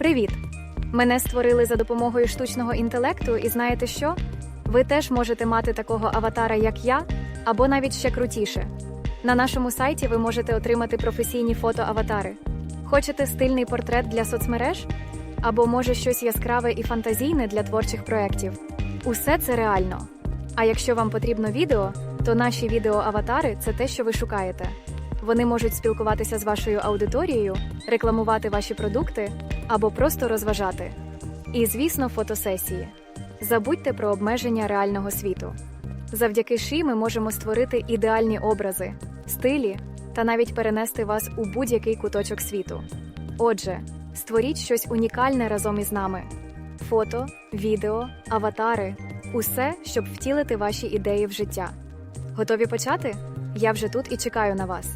Привіт! Мене створили за допомогою штучного інтелекту, і знаєте що? Ви теж можете мати такого аватара, як я, або навіть ще крутіше. На нашому сайті ви можете отримати професійні фото-аватари. Хочете стильний портрет для соцмереж? Або може щось яскраве і фантазійне для творчих проєктів. Усе це реально. А якщо вам потрібно відео, то наші відеоаватари це те, що ви шукаєте. Вони можуть спілкуватися з вашою аудиторією, рекламувати ваші продукти або просто розважати. І, звісно, фотосесії. Забудьте про обмеження реального світу. Завдяки ші ми можемо створити ідеальні образи, стилі та навіть перенести вас у будь-який куточок світу. Отже, створіть щось унікальне разом із нами: фото, відео, аватари усе, щоб втілити ваші ідеї в життя. Готові почати? Я вже тут і чекаю на вас.